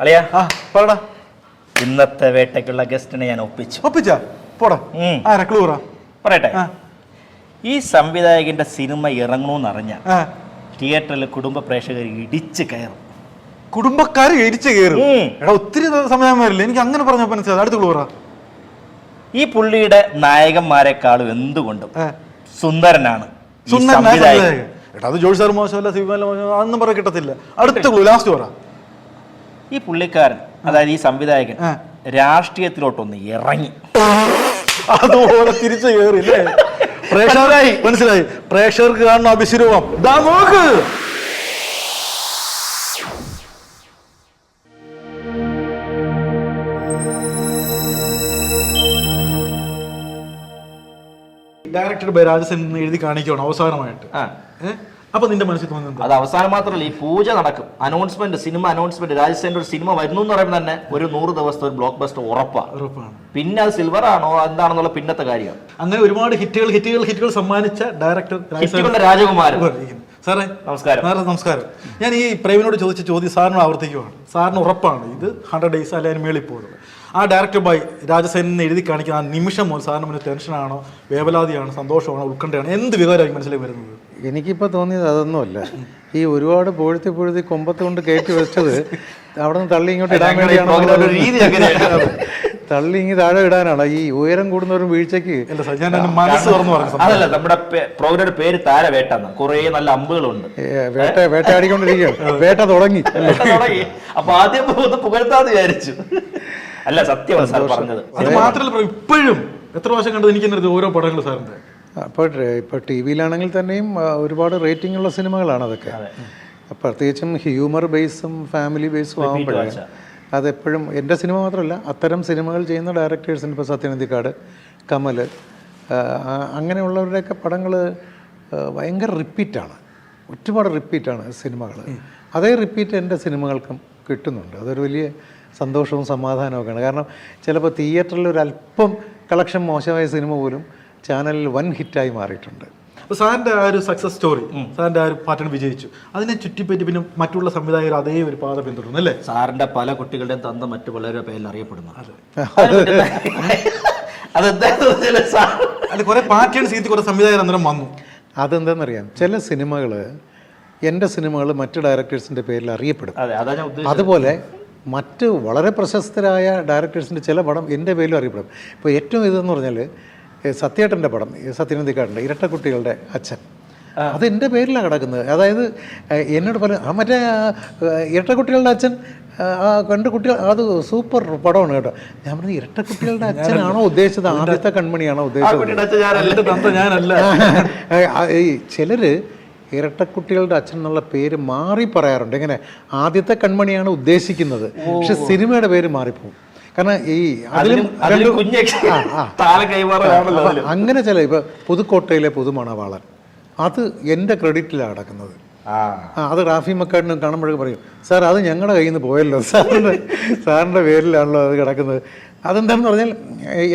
അളിയ. ആ പറടാ. ഇന്നത്തെ വേട്ടയ്ക്കുള്ള ഗസ്റ്റിനെ ഞാൻ ഒപ്പിച്ചു. ഒപ്പിച്ചാ? പോടാ. ഉം. ആരാ? ക്ലൂറാ പറയട്ടെ. ആ. ഈ സംവിധായകന്റെ സിനിമ ഇറങ്ങണമെന്നറിഞ്ഞ അറിഞ്ഞ തിയേറ്ററിൽ കുടുംബ പ്രേക്ഷകർ ഇടിച്ച് കയറും. കുടുംബക്കാർ ഇടിച്ചു കയറും? ഉം. എടാ ഒത്തിരി സമയം വരില്ല? എനിക്ക് അങ്ങനെ പറഞ്ഞ മനസ്സിലായി. അടുത്ത ക്ലൂറാ ഈ പുള്ളിയുടെ നായകന്മാരെക്കാളും എന്തുകൊണ്ടും ആ. സുന്ദരനാണ് ഈ സുന്ദരനായ സംവിധായകൻ. സംവിധായകൻ. എടാ അത് ജോഷി സാർ മോശമല്ല സിബിമല്ല മോശം അതൊന്നും പറയാൻ കിട്ടത്തില്ല. അടുത്ത ക്ലൂ ലാസ്റ്റ് പറ. ഈ പുള്ളിക്കാരൻ അതായത് ഈ സംവിധായകൻ. രാഷ്ട്രീയത്തിലോട്ടൊന്ന് ഇറങ്ങി. അതുപോലെ തിരിച്ചു കയറില്ലേ പ്രേക്ഷകരായി മനസ്സിലായി? പ്രേക്ഷകർക്ക് കാണുന്ന അഭിശുരൂപം ദാ നോക്ക്. ഡയറക്ടർ ബൈ രാജസൻ എഴുതി കാണിക്കണം അവസാനമായിട്ട്. ആ. അപ്പൊ നിന്റെ മനസ്സിൽ തോന്നുന്നത് അത് അവസാനം മാത്രമല്ല ഈ പൂജ നടക്കും. അനൗൺസ്മെന്റ് സിനിമ അനൗൺസ്മെന്റ് രാജസേന്റെ ഒരു സിനിമ വരുന്നു എന്ന് പറയുമ്പോൾ തന്നെ ഒരു നൂറ് ദിവസത്തെ ഒരു ബ്ലോക്ക് ബസ്റ്റർ ഉറപ്പാണ്. ഉറപ്പാണ്. പിന്നെ അത് സിൽവർ ആണോ എന്താണെന്നുള്ള പിന്നത്തെ കാര്യം. അങ്ങനെ ഒരുപാട് ഹിറ്റുകൾ ഹിറ്റുകൾ ഹിറ്റുകൾ സമ്മാനിച്ച ഡയറക്ടർ രാജകുമാരൻ. സാറേ നമസ്കാരം. സാറേ നമസ്കാരം. ഞാൻ ഈ പ്രേമിനോട് ചോദിച്ച ചോദ്യം സാറിന് ആവർത്തിക്കുവാണ്. സാറിന് ഉറപ്പാണ് ഇത് ഹൺഡ്രഡ് ഡേയ്സ് അല്ലെങ്കിൽ മേളിൽ പോകുന്നത് ആ ഡയറക്ടർ ബൈ രാജസേനെ എഴുതി കാണിക്കുന്ന ആ നിമിഷം മുതൽ സാറിന് മുന്നിൽ ടെൻഷനാണോ വേവലാതിയാണോ സന്തോഷമാണോ ഉത്കണ്ഠയാണോ എന്ത് വികാരമായിരിക്കും മനസ്സിലേക്ക് വരുന്നത്? എനിക്കിപ്പോൾ തോന്നിയത് അതൊന്നുമല്ല. ഈ ഒരുപാട് പൊഴുത്തി പൊഴുത്തി കൊമ്പത്ത് കൊണ്ട് കയറ്റി വെച്ചത് അവിടെ നിന്ന് തള്ളി ഇങ്ങോട്ട് ഇടാൻ. വേണ്ടിയാണ് തള്ളി ഇങ്ങ് താഴെ ഇടാനാണ്? ഈ ഉയരം കൂടുന്നവരും തുറന്നു അതല്ല നമ്മുടെ പ്രോഗ്രാമിന്റെ പേര് താര വേട്ട കുറേ നല്ല അമ്പുകളുണ്ട്. വേട്ട വേട്ടയാടിക്കൊണ്ടിരിക്കുകയാണ്. വേട്ട തുടങ്ങി. തുടങ്ങി. അപ്പൊ ആദ്യം ഒന്ന് പുകഴ്ത്താന്ന് വിചാരിച്ചു. അല്ല സത്യമാണ് സാർ പറഞ്ഞത്. അത് മാത്രമല്ല ഇപ്പോഴും എത്ര വർഷം കണ്ടത് എനിക്ക് ഓരോ പടങ്ങൾ സാറിന്റെ അപ്പോൾ ഇപ്പോൾ ടി വിയിലാണെങ്കിൽ തന്നെയും ഒരുപാട് റേറ്റിംഗ് ഉള്ള സിനിമകളാണ് അതൊക്കെ. പ്രത്യേകിച്ചും ഹ്യൂമർ ബേസും ഫാമിലി ബേസും ആകുമ്പോഴേ. അതെപ്പോഴും എന്റെ സിനിമ മാത്രമല്ല അത്തരം സിനിമകൾ ചെയ്യുന്ന ഡയറക്ടേഴ്സിന് ഇപ്പോൾ സത്യനന്ദിക്കാട് കമൽ അങ്ങനെയുള്ളവരുടെയൊക്കെ പടങ്ങൾ ഭയങ്കര റിപ്പീറ്റാണ്. ഒരുപാട് റിപ്പീറ്റാണ് സിനിമകൾ അതേ റിപ്പീറ്റ് എന്റെ സിനിമകൾക്കും കിട്ടുന്നുണ്ട്. അതൊരു വലിയ സന്തോഷവും സമാധാനവും സമാധാനമൊക്കെയാണ് കാരണം ചിലപ്പോൾ തിയേറ്ററിൽ ഒരു അല്പം കളക്ഷൻ മോശമായ സിനിമ പോലും ചാനലിൽ വൻ ഹിറ്റായി മാറിയിട്ടുണ്ട്. അപ്പോൾ സാറിന്റെ ആ ഒരു സക്സസ് സ്റ്റോറി സാറിന്റെ ആ ഒരു പാറ്റേൺ വിജയിച്ചു. അതിനെ ചുറ്റിപ്പറ്റി പിന്നെ മറ്റുള്ള സംവിധായകർ അതേ ഒരു പാത പിന്തുടരുന്നു അല്ലേ? സാറിന്റെ പല കുട്ടികളുടെയും തന്ത മറ്റു പലരുടെ പേരിൽ അറിയപ്പെടുന്നു. അതെന്താ? കുറെ പാറ്റേൺ സീറ്റ് കുറെ സംവിധായകർ അന്നേരം വന്നു. അതെന്താണെന്നറിയാം ചില സിനിമകൾ എന്റെ സിനിമകൾ മറ്റ് ഡയറക്ടേഴ്സിന്റെ പേരിൽ അറിയപ്പെടും. അതെ അതാ ഉദ്ദേശിച്ചത്. അതുപോലെ മറ്റ് വളരെ പ്രശസ്തരായ ഡയറക്ടേഴ്സിന്റെ ചില പടം എന്റെ പേരിലും അറിയപ്പെടും. ഇപ്പോൾ ഏറ്റവും ഇതെന്ന് പറഞ്ഞാൽ സത്യേട്ടന്റെ പടം സത്യനന്ദിക്കാടിന്റെ ഇരട്ടക്കുട്ടികളുടെ അച്ഛൻ. അത് എന്റെ പേരിലാണ് കിടക്കുന്നത്. അതായത് എന്നോട് പല ആ മറ്റേ ഇരട്ട കുട്ടികളുടെ ഇരട്ടക്കുട്ടികളുടെ അച്ഛൻ ആ, രണ്ട് കുട്ടികൾ അത് സൂപ്പർ പടമാണ് കേട്ടോ. ഞാൻ പറഞ്ഞു ഇരട്ടക്കുട്ടികളുടെ അച്ഛനാണോ ഉദ്ദേശിച്ചത്? ആദ്യത്തെ കൺമണിയാണോ ഉദ്ദേശിച്ചത്? ഈ ചിലര് ഇരട്ടക്കുട്ടികളുടെ അച്ഛൻ എന്നുള്ള പേര് മാറി പറയാറുണ്ട്. എങ്ങനെ? ആദ്യത്തെ കൺമണിയാണ് ഉദ്ദേശിക്കുന്നത്. പക്ഷെ സിനിമയുടെ പേര് മാറിപ്പോവും കാരണം ഈ അതിലും. അങ്ങനെ ചില ഇപ്പൊ പുതുക്കോട്ടയിലെ പുതുമണവാളൻ അത് എന്റെ ക്രെഡിറ്റിലാണ് കിടക്കുന്നത് ആ. അത് റാഫി മക്കാടിനും കാണുമ്പോഴൊക്കെ പറയും സാർ അത് ഞങ്ങളുടെ കയ്യിൽ നിന്ന് പോയല്ലോ. സാറിന്റെ സാറിന്റെ പേരിലാണല്ലോ അത് കിടക്കുന്നത്. അതെന്താണെന്ന് പറഞ്ഞാൽ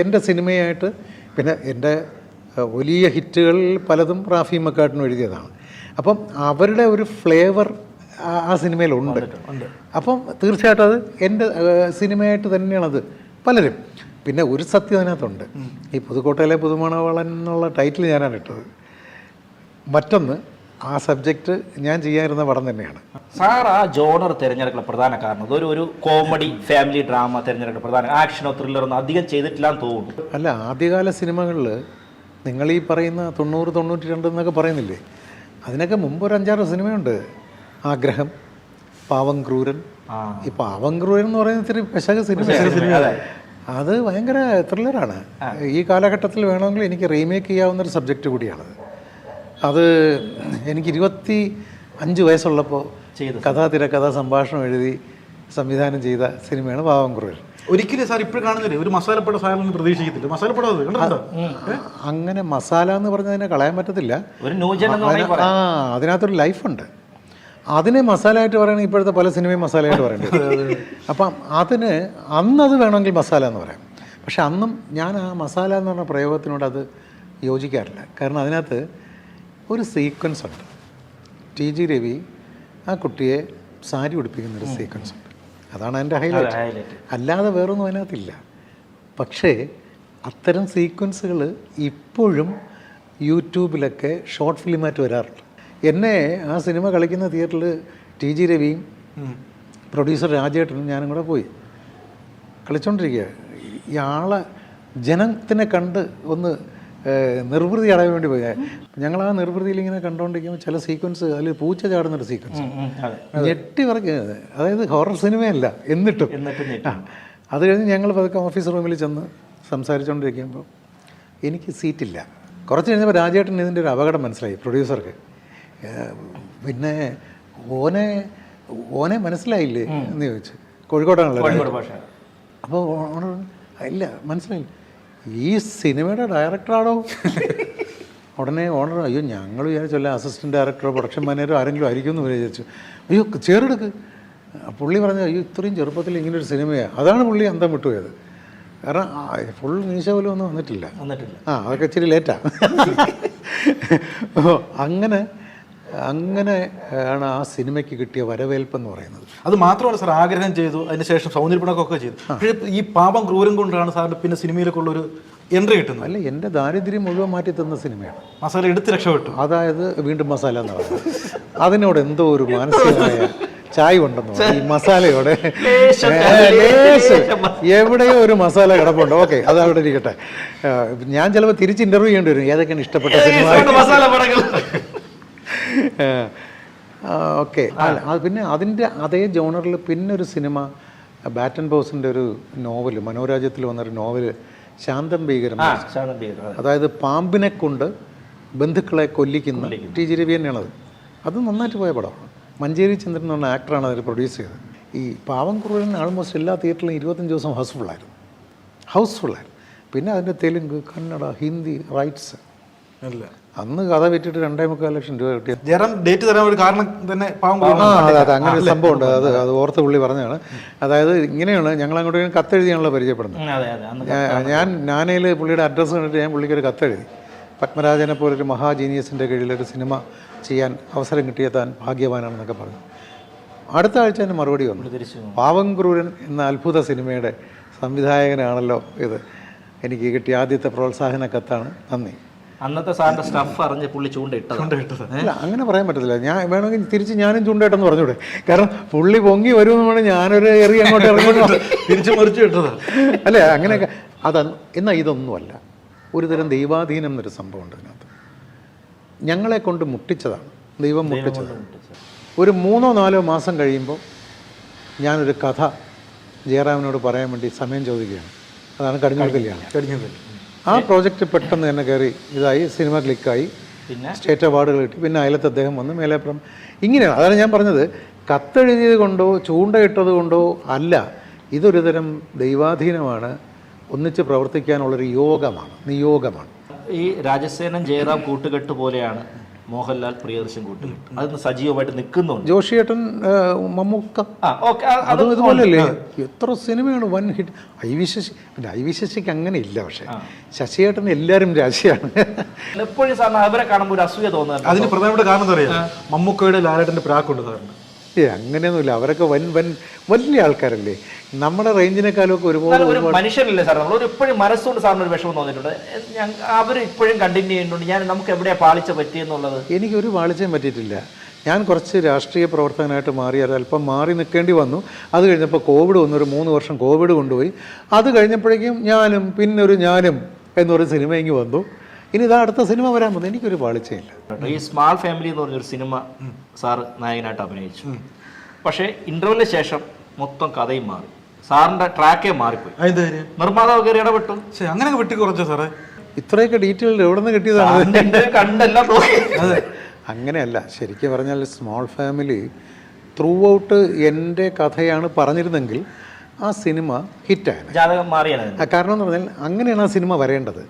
എന്റെ സിനിമയായിട്ട് പിന്നെ എന്റെ വലിയ ഹിറ്റുകളിൽ പലതും റാഫി മക്കാട്ടിനും എഴുതിയതാണ്. അപ്പം അവരുടെ ഒരു ഫ്ലേവർ ആ സിനിമയിലുണ്ട് അപ്പം തീർച്ചയായിട്ടും അത് എന്റെ സിനിമയായിട്ട് തന്നെയാണത് പലരും. പിന്നെ ഒരു സത്യം അതിനകത്തുണ്ട്. ഈ പുതുക്കോട്ടയിലെ പുതുമണവളൻ എന്നുള്ള ടൈറ്റിൽ ഞാനാണ് ഇട്ടത്. മറ്റൊന്ന് ആ സബ്ജക്റ്റ് ഞാൻ ചെയ്യാനിരുന്ന പടം തന്നെയാണ്. സാർ ആ ജോണർ തിരഞ്ഞെടുക്കുന്ന പ്രധാന കാരണം. അതൊരു ഒരു കോമഡി ഫാമിലി ഡ്രാമ തിരഞ്ഞെടുക്കുന്ന പ്രധാന. ആക്ഷനോ ത്രില്ലറോ ഒന്നും അധികം ചെയ്തിട്ടില്ല എന്ന് തോന്നുന്നു. അല്ല ആദ്യകാല സിനിമകളിൽ നിങ്ങൾ ഈ പറയുന്ന തൊണ്ണൂറ് തൊണ്ണൂറ്റി രണ്ട് എന്നൊക്കെ പറയുന്നില്ലേ? അതിനൊക്കെ മുമ്പ് ഒരു അഞ്ചാറ് സിനിമയുണ്ട്. ആഗ്രഹം പാവം ക്രൂരൻ. ഈ പാവം ക്രൂരൻ എന്ന് പറയുന്ന ഇത്തിരി പെശക സിനിമ അതെ. ഭയങ്കര ത്രില്ലറാണ്. ഈ കാലഘട്ടത്തിൽ വേണമെങ്കിൽ എനിക്ക് റീമേക്ക് ചെയ്യാവുന്ന ഒരു സബ്ജക്റ്റ് കൂടിയാണ് അത്. എനിക്ക് ഇരുപത്തി അഞ്ച് വയസ്സുള്ളപ്പോൾ കഥാ തിരക്കഥ സംഭാഷണം എഴുതി സംവിധാനം ചെയ്ത സിനിമയാണ് പാവം ക്രൂരൻ. ഒരിക്കലും സാർ ഇപ്പോൾ കാണുന്നില്ലേ? ഒരു മസാലപ്പട സാറിന് പ്രതീക്ഷിക്കത്തില്ല. മസാലപ്പട അങ്ങനെ മസാല എന്ന് പറഞ്ഞതിനെ കളയാൻ പറ്റത്തില്ല. ആ അതിനകത്തൊരു ലൈഫുണ്ട്. അതിനെ മസാലയായിട്ട് പറയണമെങ്കിൽ ഇപ്പോഴത്തെ പല സിനിമയും മസാലയായിട്ട് പറയേണ്ടത് അപ്പം അതിന് അന്നത് വേണമെങ്കിൽ മസാല എന്ന് പറയാം. പക്ഷെ അന്നും ഞാൻ ആ മസാല എന്ന് പറഞ്ഞ പ്രയോഗത്തിനോട് അത് യോജിക്കാറില്ല. കാരണം അതിനകത്ത് ഒരു സീക്വൻസ് ഉണ്ട്. ടി ജി രവി ആ കുട്ടിയെ സാരി ഉടുപ്പിക്കുന്ന ഒരു സീക്വൻസ് ഉണ്ട്. അതാണ് ഹൈലൈറ്റ് ഹൈലൈറ്റ് അല്ലാതെ വേറൊന്നും അതിനകത്തില്ല. പക്ഷേ അത്തരം സീക്വൻസുകൾ ഇപ്പോഴും യൂട്യൂബിലൊക്കെ ഷോർട്ട് ഫിലിമായിട്ട് വരാറുണ്ട്. എന്നെ ആ സിനിമ കളിക്കുന്ന തിയേറ്ററിൽ ടി ജി രവിയും പ്രൊഡ്യൂസർ രാജേട്ടനും ഞാനും കൂടെ പോയി കളിച്ചോണ്ടിരിക്കുക ഈ ആളെ ജനത്തിനെ കണ്ട് ഒന്ന് നിർവൃതി അടയാൻ വേണ്ടി പോയി. ഞങ്ങൾ ആ നിർവൃതിയിൽ ഇങ്ങനെ കണ്ടുകൊണ്ടിരിക്കുമ്പോൾ ചില സീക്വൻസ് അതിൽ പൂച്ച ചാടുന്നൊരു സീക്വൻസ് ഞെട്ടി പറഞ്ഞു അതായത് ഹൊറർ സിനിമയല്ല എന്നിട്ടും. അത് കഴിഞ്ഞ് ഞങ്ങൾ പതുക്കെ ഓഫീസ് റൂമിൽ ചെന്ന് സംസാരിച്ചുകൊണ്ടിരിക്കുമ്പോൾ എനിക്ക് സീറ്റില്ല കുറച്ച് കഴിഞ്ഞപ്പോൾ രാജേട്ടൻ ഇതിന്റെ ഒരു അപകടം മനസ്സിലായി പ്രൊഡ്യൂസർക്ക് പിന്നെ ഓനെ ഓനെ മനസ്സിലായില്ലേ എന്ന് ചോദിച്ചു. കോഴിക്കോടാണല്ലോ അപ്പോൾ ഓണർ ഇല്ല മനസ്സിലായില്ല. ഈ സിനിമയുടെ ഡയറക്ടറാണോ? ഉടനെ ഓണർ അയ്യോ ഞങ്ങൾ വിചാരിച്ചല്ല അസിസ്റ്റന്റ് ഡയറക്ടറോ പ്രൊഡക്ഷൻ മാനേജറോ ആരെങ്കിലും ആയിരിക്കും എന്ന് വിചാരിച്ചു. അയ്യോ ചേറെടുക്ക് പുള്ളി പറഞ്ഞു അയ്യോ ഇത്രയും ചെറുപ്പത്തിൽ ഇങ്ങനൊരു സിനിമയാണ് അതാണ് പുള്ളി അന്തം വിട്ടുപോയത്. കാരണം ഫുൾ മീശ പോലും ഒന്നും വന്നിട്ടില്ല. വന്നിട്ടില്ല. ആ അതൊക്കെ ഇച്ചിരി ലേറ്റാണ് അങ്ങനെ അങ്ങനെ ആണ് ആ സിനിമയ്ക്ക് കിട്ടിയ വരവേൽപ്പ് എന്ന് പറയുന്നത്. അത് മാത്രമല്ല സാർ ആഗ്രഹം ചെയ്തു അതിനുശേഷം സൗന്ദര്യപ്പണക്കൊക്കെ ചെയ്തു. പക്ഷേ ഈ പാപം ക്രൂരം കൊണ്ടാണ് സാറിന് പിന്നെ സിനിമയിലേക്കുള്ള ഒരു എൻട്രി കിട്ടുന്നത്. അല്ല എന്റെ ദാരിദ്ര്യം മുഴുവൻ മാറ്റി തന്ന സിനിമയാണ്. മസാല എടുത്ത് രക്ഷപ്പെട്ടു. അതായത് വീണ്ടും മസാല എന്ന് പറയുന്നത്. അതിനോട് എന്തോ ഒരു മാനസികമായ ചായ ഉണ്ടെന്ന്. ഈ മസാലയോടെ. എവിടെയോ ഒരു മസാല കിടപ്പുണ്ട്. ഓക്കെ അത് അവിടെ ഇരിക്കട്ടെ. ഞാൻ ചിലപ്പോൾ തിരിച്ച് ഇന്റർവ്യൂ ചെയ്യേണ്ടി വരും. ഏതൊക്കെയാണ് ഇഷ്ടപ്പെട്ട സിനിമ? ഓക്കെ. പിന്നെ അതിന്റെ അതേ ജോണറിൽ പിന്നെ ഒരു സിനിമ ബാറ്റൻ ബോസിന്റെ ഒരു നോവൽ മനോരാജ്യത്തിൽ വന്നൊരു നോവൽ ശാന്തം ഭീകരം അതായത് പാമ്പിനെ കൊണ്ട് ബന്ധുക്കളെ കൊല്ലിക്കുന്ന ടി ജി രവി തന്നെയാണത്. അത് നന്നായിട്ട് പോയ പടമാണ്. മഞ്ചേരി ചന്ദ്രൻ എന്ന് പറഞ്ഞ ആക്ടറാണ് അതിൽ പ്രൊഡ്യൂസ് ചെയ്തത്. ഈ പാവം ക്രൂരൻ ആൾമോസ്റ്റ് എല്ലാ തിയേറ്ററിലും ഇരുപത്തഞ്ച് ദിവസം ഹൗസ്ഫുള്ളായിരുന്നു ഹൗസ്ഫുള്ളായിരുന്നു പിന്നെ അതിന്റെ തെലുങ്ക് കന്നഡ ഹിന്ദി റൈറ്റ്സ് അന്ന് കഥ വിറ്റിട്ട് രണ്ടേ മുക്കാൽ ലക്ഷം രൂപ കിട്ടിയ ജയറാം ഡേറ്റ് തരാൻ ഒരു കാരണം തന്നെ പാവം അതെ അങ്ങനെ ഒരു സംഭവം ഉണ്ട്. അത് അത് ഓർത്ത് പുള്ളി പറഞ്ഞതാണ്. അതായത് ഇങ്ങനെയാണ് ഞങ്ങൾ അങ്ങോട്ട് കത്തെഴുതിയാണല്ലോ പരിചയപ്പെടുന്നത്. ഞാൻ നാനയിൽ പുള്ളിയുടെ അഡ്രസ്സ് കണ്ടിട്ട് ഞാൻ പുള്ളിക്കൊരു കത്തെഴുതി. പത്മരാജനെ പോലൊരു മഹാ ജീനിയസിന്റെ കീഴിലൊരു സിനിമ ചെയ്യാൻ അവസരം കിട്ടിയ താൻ ഭാഗ്യവാനാണെന്നൊക്കെ പറഞ്ഞു. അടുത്ത ആഴ്ച തന്നെ മറുപടി വന്നു. പാവം ക്രൂരൻ എന്ന അത്ഭുത സിനിമയുടെ സംവിധായകനാണല്ലോ ഇത്. എനിക്ക് കിട്ടിയ ആദ്യത്തെ പ്രോത്സാഹന കത്താണ്. നന്ദി. അന്നത്തെ സാറിന്റെ സ്റ്റഫ് അറിഞ്ഞ് പുള്ളി ചൂണ്ടയിട്ടത്. അല്ല അങ്ങനെ പറയാൻ പറ്റത്തില്ല. ഞാൻ വേണമെങ്കിൽ തിരിച്ച് ഞാനും ചൂണ്ടേട്ടെന്ന് പറഞ്ഞൂടെ. കാരണം പുള്ളി പൊങ്ങി വരുമെന്ന് ഞാനൊരു എറി അങ്ങോട്ട് ഇറങ്ങോട്ട് തിരിച്ചു മറിച്ചു വിട്ടത് അല്ലേ അങ്ങനെയൊക്കെ. അത എന്നാൽ ഇതൊന്നുമല്ല. ഒരുതരം ദൈവാധീനം എന്നൊരു സംഭവമുണ്ട് അതിനകത്ത്. ഞങ്ങളെ കൊണ്ട് മുട്ടിച്ചതാണ്. ദൈവം മുട്ടിച്ചതാണ്. ഒരു മൂന്നോ നാലോ മാസം കഴിയുമ്പോൾ ഞാനൊരു കഥ ജയറാമിനോട് പറയാൻ വേണ്ടി സമയം ചോദിക്കുകയാണ്. അതാണ് കടിഞ്ഞൂൽ കല്യാണം. കഴിഞ്ഞത് ആ പ്രോജക്റ്റ് പെട്ടെന്ന് തന്നെ കയറി ഇതായി സിനിമ ക്ലിക്കായി. പിന്നെ? സ്റ്റേറ്റ് അവാർഡുകൾ കിട്ടി. പിന്നെ അയലത്ത് അദ്ദേഹം വന്ന് മേലേപ്പുറം. ഇങ്ങനെയാണ്. അതാണ് ഞാൻ പറഞ്ഞത്. കത്തെഴുതിയത് കൊണ്ടോ ചൂണ്ടയിട്ടത് കൊണ്ടോ അല്ല. ഇതൊരു തരം ദൈവാധീനമാണ്. ഒന്നിച്ച് പ്രവർത്തിക്കാനുള്ളൊരു യോഗമാണ്. നിയോഗമാണ്. ഈ രാജസേനൻ ജയറാം കൂട്ടുകെട്ട് പോലെയാണ് മോഹൻലാൽ പ്രിയദർശൻ കൂട്ടുകെട്ട് അത് സജീവമായിട്ട് നിൽക്കുന്നുണ്ട്. ജോഷിയേട്ടൻ മമ്മൂക്ക. ആ ഓക്കെ അതും ഇതുപോലെയല്ലേ എത്ര സിനിമയാണ് വൻ ഹിറ്റ്. ഐ വി ശശി പിന്നെ ഐ വി ശശിക്ക് അങ്ങനെ ഇല്ല പക്ഷേ ശശിയേട്ടൻ എല്ലാവരും രാശിയാണ്. എപ്പോഴും സാറിന് അവരെ കാണുമ്പോൾ ഒരു അസൂയ തോന്നുന്നുണ്ട് അതിന് പ്രധാനപ്പെട്ട കാരണം എന്താ പറയുക മമ്മൂക്കയുടെ ലാലേട്ടന്റെ പ്രാക്കുണ്ട് സാറിന്. ഏ അങ്ങനെയൊന്നുമില്ല. അവരൊക്കെ വൻ വൻ വലിയ ആൾക്കാരല്ലേ? നമ്മുടെ റേഞ്ചിനേക്കാളും ഒരുപാട് എന്നാലും ഒരു മനുഷ്യരല്ലേ സാർ നമ്മൾ ഒരു ഇപ്പോഴും മനസ്സുകൊണ്ട് സാറിന് ഒരു വിഷമം തോന്നിയിട്ടുണ്ട്. ഞാൻ അവർ ഇപ്പോഴും കണ്ടിന്യൂ ചെയ്യുന്നുണ്ട്. ഞാൻ നമുക്ക് എവിടെയാണ് പാളിച്ച പറ്റിയെന്നുള്ളത് എനിക്കൊരു പാളിച്ചയും പറ്റിയിട്ടില്ല. ഞാൻ കുറച്ച് രാഷ്ട്രീയ പ്രവർത്തകനായിട്ട് മാറി അല്പം മാറി നിൽക്കേണ്ടി വന്നു. അത് കഴിഞ്ഞപ്പോൾ കോവിഡ് വന്നു. ഒരു മൂന്ന് വർഷം കോവിഡ് കൊണ്ടുപോയി. അത് കഴിഞ്ഞപ്പോഴേക്കും ഞാനും പിന്നൊരു ഞാനും എന്നൊരു സിനിമ ഇങ്ങ് വന്നു. ഇനി ഇതാ അടുത്ത സിനിമ വരാൻ പോകുന്നത്. എനിക്കൊരു പാളിച്ചയില്ല ഈ സ്മാൾ ഫാമിലി എന്ന് പറഞ്ഞൊരു സിനിമ സാർ നായകനായിട്ട് അഭിനയിച്ചു. പക്ഷേ ഇന്റർവെല്ലിന് ശേഷം മൊത്തം കഥയും മാറി. സാറിന്റെ ട്രാക്കേ മാറിപ്പോയി. നിർമ്മാതാവ് കയറി ഇടപെട്ടു. അങ്ങനെ വെട്ടി കുറച്ചോ സാറേ? ഇത്രയൊക്കെ ഡീറ്റെയിൽ എവിടെ നിന്ന് കിട്ടിയതാണ് കണ്ടല്ല അങ്ങനെയല്ല. ശരിക്കും പറഞ്ഞാൽ സ്മോൾ ഫാമിലി ത്രൂ ഔട്ട് എന്റെ കഥയാണ് പറഞ്ഞിരുന്നെങ്കിൽ ആ സിനിമ ആ കാരണം എന്ന് പറഞ്ഞാൽ അങ്ങനെയാണ് ആ സിനിമ വരേണ്ടത്.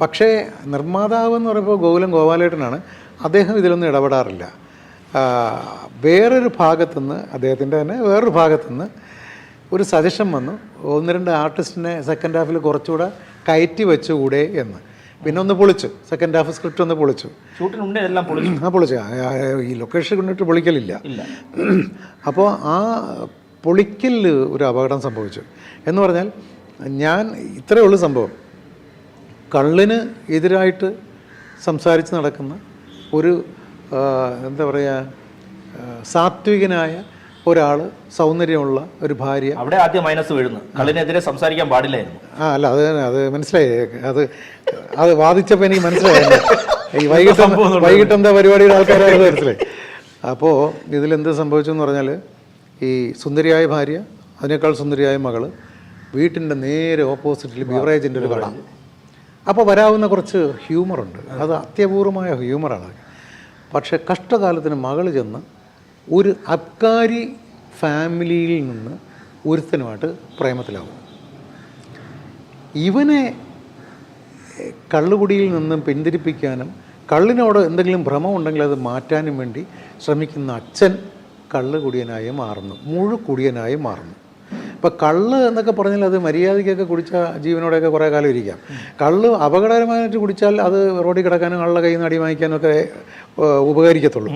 പക്ഷേ നിർമ്മാതാവ് എന്ന് പറയുമ്പോൾ ഗോകുലം ഗോപാലേട്ടനാണ്. അദ്ദേഹം ഇതിലൊന്നും ഇടപെടാറില്ല. വേറൊരു ഭാഗത്തുനിന്ന് അദ്ദേഹത്തിന്റെ തന്നെ വേറൊരു ഭാഗത്തുനിന്ന് ഒരു സജഷൻ വന്നു. ഒന്ന് രണ്ട് ആർട്ടിസ്റ്റിനെ സെക്കൻഡ് ഹാഫിൽ കുറച്ചുകൂടെ കയറ്റി വെച്ചുകൂടെ എന്ന്. പിന്നെ ഒന്ന് പൊളിച്ചു. സെക്കൻഡ് ഹാഫ് സ്ക്രിപ്റ്റ് ഒന്ന് പൊളിച്ചു. ആ പൊളിച്ചു. ഈ ലൊക്കേഷൻ കൊണ്ടിട്ട് പൊളിക്കലില്ല. അപ്പോൾ ആ പൊളിക്കലിൽ ഒരു അപകടം സംഭവിച്ചു. എന്ന് പറഞ്ഞാൽ ഞാൻ ഇത്രയേ ഉള്ളൂ സംഭവം. കള്ളിന് എതിരായിട്ട് സംസാരിച്ച് നടക്കുന്ന ഒരു എന്താ പറയുക സാത്വികനായ ഒരാൾ സൗന്ദര്യമുള്ള ഒരു ഭാര്യ. അവിടെ ആദ്യം മൈനസ് വീഴുന്നു. കള്ളിനെതിരെ സംസാരിക്കാൻ പാടില്ലായിരുന്നു. ആ അല്ല അത് തന്നെ, അത് മനസ്സിലായി. അത് അത് വാദിച്ചപ്പോൾ എനിക്ക് മനസ്സിലായില്ല. ഈ വൈകിട്ട് വൈകിട്ട് എന്താ പരിപാടിയുടെ ആൾക്കാരായത് മനസ്സിലായി. അപ്പോൾ ഇതിലെന്ത് സംഭവിച്ചു എന്ന് പറഞ്ഞാൽ ഈ സുന്ദരിയായ ഭാര്യ അതിനേക്കാൾ സുന്ദരിയായ മകൾ വീട്ടിന്റെ നേരെ ഓപ്പോസിറ്റിൽ ബീവറേജിന്റെ ഒരു കട. അപ്പോൾ വരാവുന്ന കുറച്ച് ഹ്യൂമറുണ്ട് അത് അത്യപൂർവമായ ഹ്യൂമറാണ് പക്ഷേ കഷ്ടകാലത്തിന് മകൾ ചെന്ന് ഒരു അബ്കാരി ഫാമിലിയിൽ നിന്ന് ഒരുത്തനുമായിട്ട് പ്രേമത്തിലാവും. ഇവനെ കള്ളുകുടിയിൽ നിന്നും പിന്തിരിപ്പിക്കാനും കള്ളിനോട് എന്തെങ്കിലും ഭ്രമം ഉണ്ടെങ്കിൽ അത് മാറ്റാനും വേണ്ടി ശ്രമിക്കുന്ന അച്ഛൻ കള്ളുകുടിയനായി മാറുന്നു. മുഴുക്കുടിയനായി മാറുന്നു. ഇപ്പം കള്ള് എന്നൊക്കെ പറഞ്ഞാൽ അത് മര്യാദയ്ക്കൊക്കെ കുടിച്ച ജീവനോടെയൊക്കെ കുറേ കാലം ഇരിക്കാം. കള്ള് അപകടകരമായിട്ട് കുടിച്ചാൽ അത് റോഡിൽ കിടക്കാനും കള്ള കൈ നടി വാങ്ങിക്കാനും ഒക്കെ ഉപകരിക്കത്തുള്ളൂ.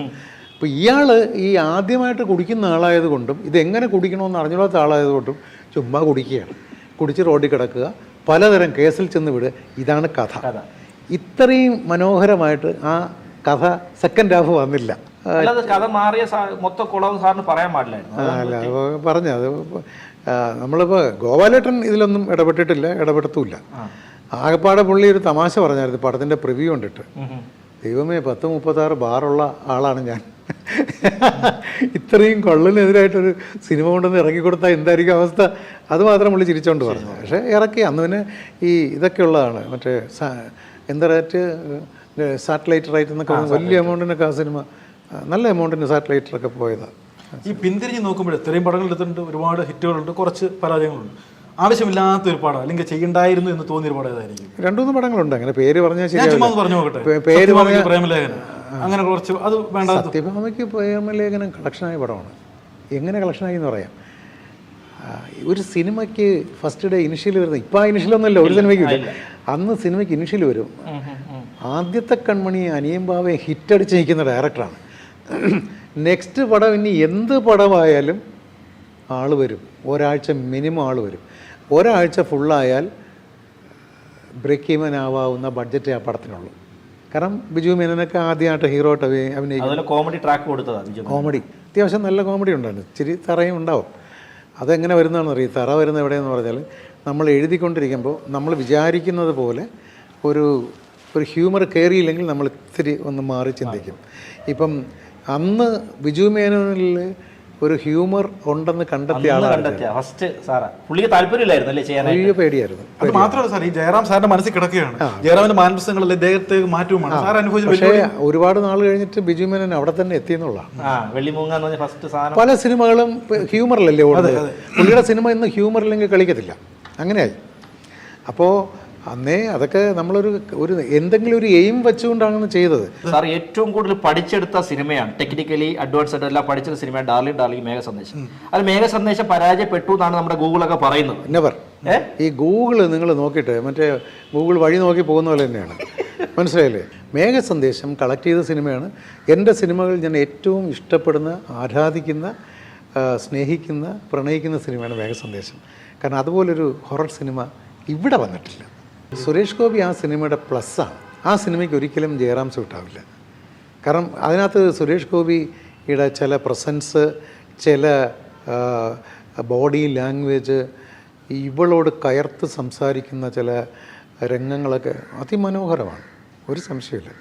അപ്പോൾ ഇയാൾ ഈ ആദ്യമായിട്ട് കുടിക്കുന്ന ആളായതുകൊണ്ടും ഇതെങ്ങനെ കുടിക്കണമെന്ന് അറിഞ്ഞൂടാത്ത ആളായതുകൊണ്ടും ചുമ്മാ കുടിക്കുകയാണ്. കുടിച്ച് റോഡിൽ കിടക്കുക പലതരം കേസിൽ ചെന്ന് വിടുക ഇതാണ് കഥ. ഇത്രയും മനോഹരമായിട്ട് ആ കഥ സെക്കൻഡ് ഹാഫ് വന്നില്ല. കഥ മാറിയ മൊത്തം കുളവ് സാറിന് പറയാൻ പാടില്ലായിരുന്നു. പറഞ്ഞു അത് നമ്മളിപ്പോൾ ഗോപാലേട്ടൻ ഇതിലൊന്നും ഇടപെട്ടിട്ടില്ല ഇടപെടത്തുമില്ല ആകപ്പാടെ പുള്ളി ഒരു തമാശ പറഞ്ഞായിരുന്നു പടത്തിന്റെ പ്രിവ്യൂ കണ്ടിട്ട്. ദൈവമേ പത്ത് മുപ്പത്താറ് ബാറുള്ള ആളാണ് ഞാൻ. ഇത്രയും കൊള്ളലിനെതിരായിട്ടൊരു സിനിമ കൊണ്ടുവന്ന് ഇറങ്ങിക്കൊടുത്താൽ എന്തായിരിക്കും അവസ്ഥ? അത് മാത്രം പുള്ളി ചിരിച്ചോണ്ട് പറഞ്ഞു. പക്ഷേ ഇറക്കി. അന്ന് പിന്നെ ഈ ഇതൊക്കെ ഉള്ളതാണ് മറ്റേ എന്താ റേറ്റ്? സാറ്റലൈറ്റ് റൈറ്റ് എന്നൊക്കെ വലിയ എമൗണ്ടിനൊക്കെ ആ സിനിമ നല്ല എമൗണ്ടിന് സാറ്റലൈറ്റിലൊക്കെ പോയതാണ് ഈ പിന്തിരിഞ്ഞ് നോക്കുമ്പോൾ ഇത്രയും പടങ്ങൾ എടുത്തിട്ടുണ്ട് ഒരുപാട് ഹിറ്റുകളുണ്ട് കുറച്ച് പരാജയങ്ങളുണ്ട്. ആവശ്യമില്ലാത്ത ഒരു പടം അല്ലെങ്കിൽ ചെയ്യണ്ടായിരുന്നു എന്ന് തോന്നിയ പടം ഏതായിരിക്കും? രണ്ടുമൂന്ന് പടങ്ങളുണ്ട് അങ്ങനെ പേര് പറഞ്ഞാൽ ശരിയാവില്ല. പറഞ്ഞു നോക്കട്ടെ. പേര് പ്രേമലേഖനം. അങ്ങനെ കുറച്ച് അത് വേണ്ട സത്യഭാമയ്ക്ക് പ്രേമലേഖനം കളക്ഷനായ പടമാണ്. എങ്ങനെ കളക്ഷനായി എന്ന് പറയാം. ഒരു സിനിമയ്ക്ക് ഫസ്റ്റ് ഡേ ഇനിഷ്യൽ വരുന്നത് ഇപ്പം ആ ഇനിഷ്യലൊന്നുമല്ല ഒരു സിനിമയ്ക്ക് ഇല്ല. അന്ന് സിനിമയ്ക്ക് ഇനിഷ്യൽ വരും. ആദ്യത്തെ കൺമണി അനിയൻ ബാവയെ ഹിറ്റടിച്ച് നിൽക്കുന്ന ഡയറക്ടറാണ് നെക്സ്റ്റ് പടം ഇനി എന്ത് പടമായാലും ആൾ വരും. ഒരാഴ്ച മിനിമം ആൾ വരും. ഒരാഴ്ച ഫുള്ളായാൽ ബ്രേക്ക് ഈവൻ ആവാവുന്ന ബഡ്ജറ്റ് ആ പടത്തിനുള്ളൂ. കാരണം ബിജു മേനനൊക്കെ ആദ്യമായിട്ട് ഹീറോ ആയിട്ട് അഭിനയിക്കും. കോമഡി ട്രാക്ക് കൊടുത്തതാണ് കോമഡി അത്യാവശ്യം നല്ല കോമഡി ഉണ്ടായിരുന്നു. ഇച്ചിരി തറയും ഉണ്ടാവും. അതെങ്ങനെ വരുന്നതാണെന്ന് അറിയാം. തറ വരുന്ന എവിടെയെന്ന് പറഞ്ഞാൽ നമ്മൾ എഴുതിക്കൊണ്ടിരിക്കുമ്പോൾ നമ്മൾ വിചാരിക്കുന്നത് പോലെ ഒരു ഒരു ഹ്യൂമർ കയറിയില്ലെങ്കിൽ നമ്മൾ ഇത്തിരി ഒന്ന് മാറി ചിന്തിക്കും. ഇപ്പം അന്ന് ബിജു മേനോനിൽ ഒരു ഹ്യൂമർ ഉണ്ടെന്ന് കണ്ടെത്തിയ ഫസ്റ്റ് സാറാ. പുള്ളിക്ക് താല്പര്യമില്ലായിരുന്നു അല്ലേ വലിയ പേടിയായിരുന്നു അത് മാത്രമല്ല സാർ ഈ ജയറാം സാറിന്റെ മനസ്സിൽ കിടക്കുകയാണ്. ജയറാമിന്റെ മാനസങ്ങളല്ലേ ദേഹത്തെ മാറ്റവുമാണ് സാർ അനുഭവിച്ച പക്ഷേ ഒരുപാട് നാൾ കഴിഞ്ഞിട്ട് ബിജു മേനോൻ അവിടെ തന്നെ എത്തിയെന്നുള്ളതാണ്. ആ വെള്ളിമൂങ്ങ എന്ന് പറഞ്ഞ ഫസ്റ്റ് സാധനം. പല സിനിമകളും ഹ്യൂമറിലല്ലേ ഉള്ളത്? പുള്ളിയുടെ സിനിമ ഇന്ന് ഹ്യൂമറില്ലെങ്കിൽ കളിക്കത്തില്ല. അങ്ങനെയായി. അപ്പോൾ അന്നേ അതൊക്കെ നമ്മളൊരു ഒരു എന്തെങ്കിലും ഒരു എയിം വെച്ചുകൊണ്ടാണ് ചെയ്തത്. സാർ ഏറ്റവും കൂടുതൽ പഠിച്ചെടുത്ത സിനിമയാണ്. ടെക്നിക്കലി അഡ്വാൻസ് ആയിട്ട് എല്ലാം പഠിച്ചെടുത്ത സിനിമയാണ് ഡാർലിംഗ് ഡാർലിംഗ് മേഘ സന്ദേശം. അത് മേഘ സന്ദേശം പരാജയപ്പെട്ടു എന്നാണ് നമ്മുടെ ഗൂഗിളൊക്കെ പറയുന്നത്. നെവർ ഈ ഗൂഗിൾ നിങ്ങൾ നോക്കിയിട്ട് മറ്റേ ഗൂഗിൾ വഴി നോക്കി പോകുന്ന പോലെ തന്നെയാണ്. മനസ്സിലായില്ലേ? മേഘ സന്ദേശം കളക്ട് ചെയ്ത സിനിമയാണ്. എന്റെ സിനിമകൾ ഞാൻ ഏറ്റവും ഇഷ്ടപ്പെടുന്ന ആരാധിക്കുന്ന സ്നേഹിക്കുന്ന പ്രണയിക്കുന്ന സിനിമയാണ് മേഘ സന്ദേശം. കാരണം അതുപോലൊരു ഹൊറർ സിനിമ ഇവിടെ വന്നിട്ടില്ല. സുരേഷ് ഗോപി ആ സിനിമയുടെ പ്ലസ്സാണ്. ആ സിനിമയ്ക്ക് ഒരിക്കലും ജയറാം സൂട്ടാവില്ല. കാരണം അതിനകത്ത് സുരേഷ് ഗോപിയുടെ ചില പ്രസൻസ് ചില ബോഡി ലാംഗ്വേജ് ഇവളോട് കയർത്ത് സംസാരിക്കുന്ന ചില രംഗങ്ങളൊക്കെ അതിമനോഹരമാണ്. ഒരു സംശയമില്ല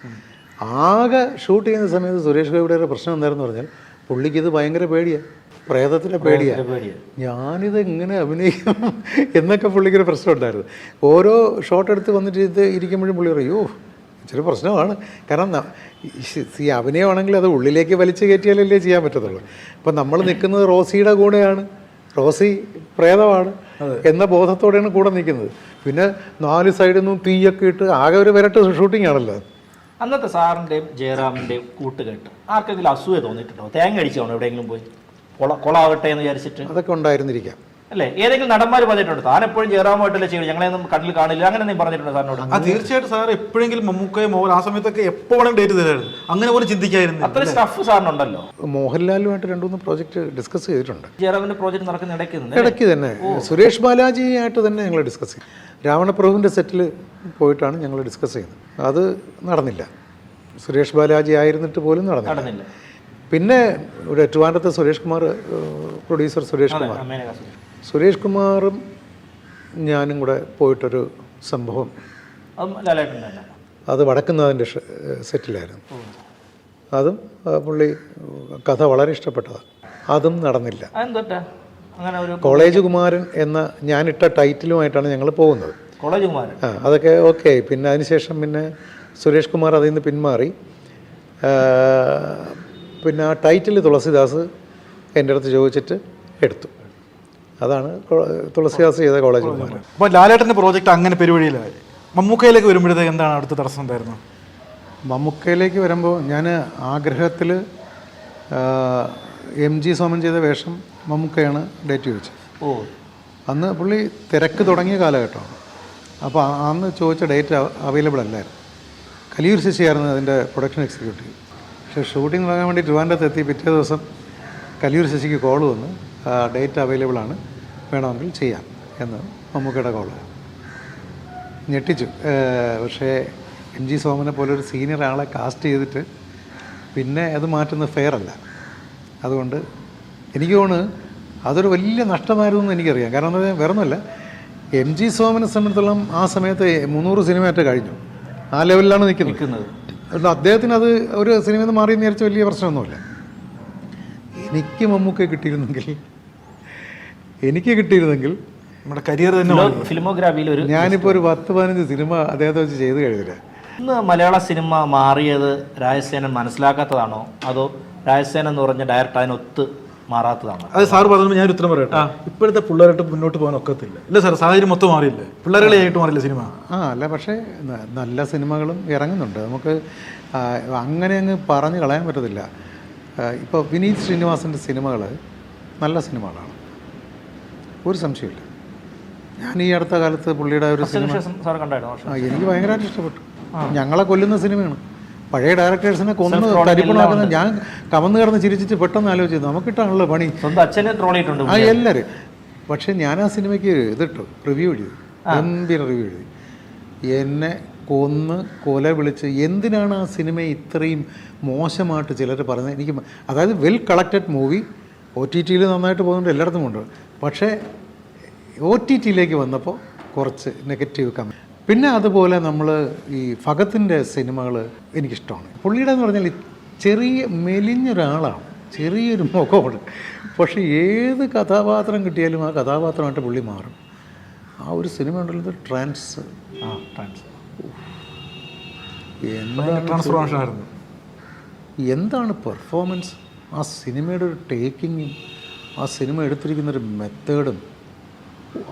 ആകെ ഷൂട്ട് ചെയ്യുന്ന സമയത്ത് സുരേഷ് ഗോപിയുടെ ഒരു പ്രശ്നം എന്തായിരുന്നു പറഞ്ഞാൽ പുള്ളിക്കിത് ഭയങ്കര പേടിയാണ് പ്രേതത്തിന്റെ പേടിയാണ് പേടിയാ. ഞാനിത് എങ്ങനെ അഭിനയിക്കും എന്നൊക്കെ പുള്ളിക്കൊരു പ്രശ്നം ഉണ്ടായിരുന്നു. ഓരോ ഷോട്ട് എടുത്ത് വന്നിട്ട് ഇത് ഇരിക്കുമ്പോഴും പുള്ളി പറയൂ ചെറിയ ഇച്ചിരി പ്രശ്നമാണ്. കാരണം ഈ അഭിനയമാണെങ്കിൽ അത് ഉള്ളിലേക്ക് വലിച്ചു കയറ്റിയാലല്ലേ ചെയ്യാൻ പറ്റത്തുള്ളൂ. അപ്പം നമ്മൾ നിൽക്കുന്നത് റോസിയുടെ കൂടെയാണ്. റോസി പ്രേതമാണ് എന്ന ബോധത്തോടെയാണ് കൂടെ നിൽക്കുന്നത് പിന്നെ നാല് സൈഡിൽ നിന്നും തീയൊക്കെ ഇട്ട് ആകെ ഒരു വിരട്ട് ഷൂട്ടിംഗ് ആണല്ലോ അന്നത്തെ സാറിന്റെയും ജയറാമിന്റെയും കൂട്ടുകെട്ട് ആർക്കെങ്കിലും അസൂയ തോന്നിയിട്ടുണ്ടോ? തേങ്ങ അടിച്ചാണോ എവിടെയെങ്കിലും പോയി? കൊള കൊളാവട്ടെ എന്ന് വിചാരിച്ചിട്ട്. അതൊക്കെ ഉണ്ടായിരുന്നിരിക്കാം. അല്ലേ? ഏതെങ്കിലും നടന്മാർ പറഞ്ഞിട്ടുണ്ട്. താൻ എപ്പോഴും ജയറാമുമായിട്ടല്ലേ ചെയ്യും ഞങ്ങളെയൊന്നും കണ്ണിൽ കാണില്ല. അങ്ങനെ എന്തെങ്കിലും പറഞ്ഞിട്ടുണ്ട് സാറിനോട്? ആ തീർച്ചയായിട്ടും സാർ. എപ്പോഴെങ്കിലും മമ്മൂക്കയെ മോഹൻ ആ സമയത്തൊക്കെ എപ്പോ വേണമെങ്കിലും ഡേറ്റ് തരായിരുന്നു അങ്ങനെ പോലും ചിന്തിക്കായിരുന്നു അത്ര സ്റ്റഫ് സാറിനുണ്ടല്ലോ. മോഹൻലാലുമായിട്ട് രണ്ടു മൂന്ന് പ്രോജക്റ്റ് ഡിസ്കസ് ചെയ്തിട്ടുണ്ട്. ജയറാമിന്റെ പ്രോജക്ട് നടക്കുന്ന ഇടയ്ക്ക് ഇടയ്ക്ക് തന്നെ. സുരേഷ് ബാലാജിയായിട്ട് തന്നെ ഞങ്ങൾ ഡിസ്കസ് ചെയ്യും രാവണപ്രഭുവിന്റെ സെറ്റിൽ പോയിട്ടാണ് ഞങ്ങൾ ഡിസ്കസ് ചെയ്യുന്നത്. അത് നടന്നില്ല. സുരേഷ് ബാലാജി ആയിരുന്നിട്ട് പോലും നടന്നില്ല. നടന്നില്ല. പിന്നെ ഇവിടെ ട്രിവാൻഡ്രത്തെ സുരേഷ് കുമാർ പ്രൊഡ്യൂസർ സുരേഷ് കുമാർ. സുരേഷ് കുമാറും ഞാനും കൂടെ പോയിട്ടൊരു സംഭവം. അതും വടക്കുന്നതിന്റെ സെറ്റിലായിരുന്നു. അതും പുള്ളി കഥ വളരെ ഇഷ്ടപ്പെട്ടതാണ്. അതും നടന്നില്ല. കോളേജ് കുമാരൻ എന്ന ഞാനിട്ട ടൈറ്റിലുമായിട്ടാണ് ഞങ്ങൾ പോകുന്നത്. കോളേജ് കുമാരൻ. ആ അതൊക്കെ ഓക്കെ. പിന്നെ അതിനുശേഷം പിന്നെ സുരേഷ് കുമാർ അതിൽ നിന്ന് പിന്മാറി. പിന്നെ ആ ടൈറ്റിൽ തുളസിദാസ് എന്റെ അടുത്ത് ചോദിച്ചിട്ട് എടുത്തു. അതാണ് തുളസിദാസ് ചെയ്ത കോളേജ് അപ്പോൾ ലാലേട്ടന്റെ പ്രോജക്റ്റ് അങ്ങനെ പെരുവഴിയിലായി. മമ്മൂക്കയിലേക്ക് വരുമ്പോഴത്തേക്ക് എന്താണ് അടുത്ത തടസ്സം ഉണ്ടായിരുന്നത്? മമ്മൂക്കയിലേക്ക് വരുമ്പോൾ ഞാൻ ആഗ്രഹത്തിൽ എം ജി സോമൻ ചെയ്ത വേഷം മമ്മൂക്കയാണ് ഡേറ്റ് ചോദിച്ചത്. ഓ. അന്ന് പുള്ളി തിരക്ക് തുടങ്ങിയ കാലഘട്ടമാണ്. അപ്പോൾ അന്ന് ചോദിച്ച ഡേറ്റ് അവൈലബിൾ അല്ലായിരുന്നു. കലിയൂർ ശശിയായിരുന്നു അതിന്റെ പ്രൊഡക്ഷൻ എക്സിക്യൂട്ടീവ് പക്ഷേ ഷൂട്ടിംഗ് തുടങ്ങാൻ വേണ്ടി ട്രിവാൻഡ്രത്ത് എത്തി പിറ്റേ ദിവസം കലിയൂർ ശശിക്ക് കോൾ വന്ന്. ഡേറ്റ് അവൈലബിൾ ആണ്. വേണമെങ്കിൽ ചെയ്യാം എന്ന് മമ്മൂക്കയുടെ കോൾ ഞെട്ടിച്ചു. പക്ഷേ എം ജി സോമനെ പോലെ ഒരു സീനിയർ ആളെ കാസ്റ്റ് ചെയ്തിട്ട് പിന്നെ അത് മാറ്റുന്നത് ഫെയർ അല്ല. അതുകൊണ്ട് എനിക്ക് തോന്നുന്നു അതൊരു വലിയ നഷ്ടമായിരുന്നു എന്ന് എനിക്കറിയാം. കാരണം എന്താ വേറെ ഒന്നുമല്ല എം ജി സോമനെ സംബന്ധിച്ചിടത്തോളം ആ സമയത്ത് മുന്നൂറ് സിനിമയായിട്ട് കഴിഞ്ഞു. ആ ലെവലിലാണ് നിൽക്കുന്നത്. അതുകൊണ്ട് അദ്ദേഹത്തിന് അത് ഒരു സിനിമയിൽ നിന്ന് മാറി വിചാരിച്ച വലിയ പ്രശ്നമൊന്നുമില്ല. എനിക്ക് മമ്മൂക്കെ കിട്ടിയിരുന്നെങ്കിൽ എനിക്ക് കിട്ടിയിരുന്നെങ്കിൽ നമ്മുടെ കരിയർ തന്നെ ഫിലോ- ഫിലിമോഗ്രാഫിയിൽ ഒരു ഞാനിപ്പോൾ ഒരു പത്ത് പതിനഞ്ച് സിനിമ അദ്ദേഹത്തെ വെച്ച് ചെയ്ത് കഴിഞ്ഞില്ല? ഇന്ന് മലയാള സിനിമ മാറിയത് രാജസേനൻ മനസ്സിലാക്കാത്തതാണോ? അതോ രാജസേനൻ എന്ന് പറഞ്ഞ ഡയറക്ടർ അതിനൊത്ത് മാറാത്തതാണോ. അത് സാർ പറഞ്ഞു ഞാൻ ഉത്തരം പറയട്ടെ? ഇപ്പോഴത്തെ പിള്ളേരായിട്ട് മുന്നോട്ട് പോകാൻ ഒക്കത്തില്ല. ഇല്ല സാർ സാഹചര്യം മൊത്തം മാറിയില്ലേ? പിള്ളേരുകളെയായിട്ട് മാറില്ല സിനിമ? ആ അല്ല പക്ഷേ നല്ല സിനിമകളും ഇറങ്ങുന്നുണ്ട്. നമുക്ക് അങ്ങനെ അങ്ങ് പറഞ്ഞു കളയാൻ പറ്റത്തില്ല. ഇപ്പോൾ വിനീത് ശ്രീനിവാസന്റെ സിനിമകൾ നല്ല സിനിമകളാണ്. ഒരു സംശയമില്ല ഞാൻ ഈ അടുത്ത കാലത്ത് പുള്ളിയുടെ ഒരു സിനിമ ശേഷം കണ്ടായിരുന്നു? ആ, എനിക്ക് ഭയങ്കരമായിട്ട് ഇഷ്ടപ്പെട്ടു. ഞങ്ങളെ കൊല്ലുന്ന സിനിമയാണ്. പഴയ ഡയറക്ടേഴ്സിനെ കൊന്ന് തരിപ്പണാക്കുന്ന ഞാൻ കവന്ന് കിടന്ന് ചിരിച്ചിട്ട് പെട്ടെന്ന് ആലോചിച്ചു നമുക്കിട്ടാണല്ലോ പണി. അച്ഛനെ ട്രോൾ ചെയ്തിട്ടുണ്ട് ആ എല്ലാവരും പക്ഷെ ഞാൻ ആ സിനിമയ്ക്ക് ഇതിട്ടു. റിവ്യൂ എഴുതി. ഗംഭീര റിവ്യൂ എഴുതി. എന്നെ കൊന്ന് കൊല വിളിച്ച് എന്തിനാണ് ആ സിനിമ ഇത്രയും മോശമായിട്ട് ചിലർ പറയുന്നത്? എനിക്ക് അതായത് well collected movie O T ടിയിൽ നന്നായിട്ട് പോകുന്നുണ്ട് എല്ലായിടത്തും ഉണ്ട്. പക്ഷേ ഒ ടി ടിയിലേക്ക് വന്നപ്പോൾ കുറച്ച് നെഗറ്റീവ് കമ പിന്നെ അതുപോലെ നമ്മൾ ഈ ഫഗത്തിന്റെ സിനിമകൾ എനിക്കിഷ്ടമാണ്. പുള്ളിയുടെ എന്ന് പറഞ്ഞാൽ ചെറിയ മെലിഞ്ഞൊരാളാണ്. ചെറിയൊരു മുഖമാണ്. പക്ഷേ ഏത് കഥാപാത്രം കിട്ടിയാലും ആ കഥാപാത്രമായിട്ട് പുള്ളി മാറും. ആ ഒരു സിനിമ ഉണ്ടല്ലോ ട്രാൻസ്. ആ ട്രാൻസ്. എന്താണ് ട്രാൻസ്ഫോർമേഷൻ ആയിരുന്നു. എന്താണ് പെർഫോമൻസ് ആ സിനിമയുടെ ഒരു ടേക്കിങ്ങും ആ സിനിമ എടുത്തിരിക്കുന്ന ഒരു മെത്തേഡും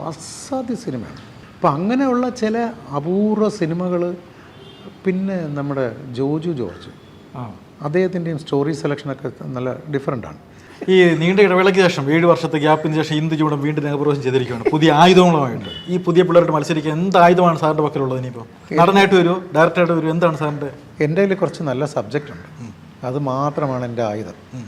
അസാധ്യ സിനിമയാണ്. അപ്പം അങ്ങനെയുള്ള ചില അപൂർവ സിനിമകൾ പിന്നെ നമ്മുടെ ജോജു ജോർജ്. ആ. അദ്ദേഹത്തിന്റെയും സ്റ്റോറി സെലക്ഷനൊക്കെ നല്ല ഡിഫറെന്റാണ് ഈ നീണ്ട ഇടവേളയ്ക്ക് ശേഷം ഏഴ് വർഷത്തെ ഗ്യാപ്പിന് ശേഷം ഇന്ത് ചൂടം വീണ്ടും നേതൃപ്രവേശം ചെയ്തിരിക്കുകയാണ്. പുതിയ ആയുധങ്ങളുമായിട്ട്. ഈ പുതിയ പിള്ളേരുടെ മത്സരിക്കാൻ എന്ത് ആയുധമാണ് സാറിന്റെ പക്കലുള്ളത് ഇനിയിപ്പോൾ നടനായിട്ട് വരുമോ ഡയറക്ടറായിട്ട് വരുമോ എന്താണ് സാറിന്റെ എന്റെ കയ്യിൽ കുറച്ച് നല്ല സബ്ജക്റ്റ് ഉണ്ട്. അത് മാത്രമാണ് എന്റെ ആയുധം.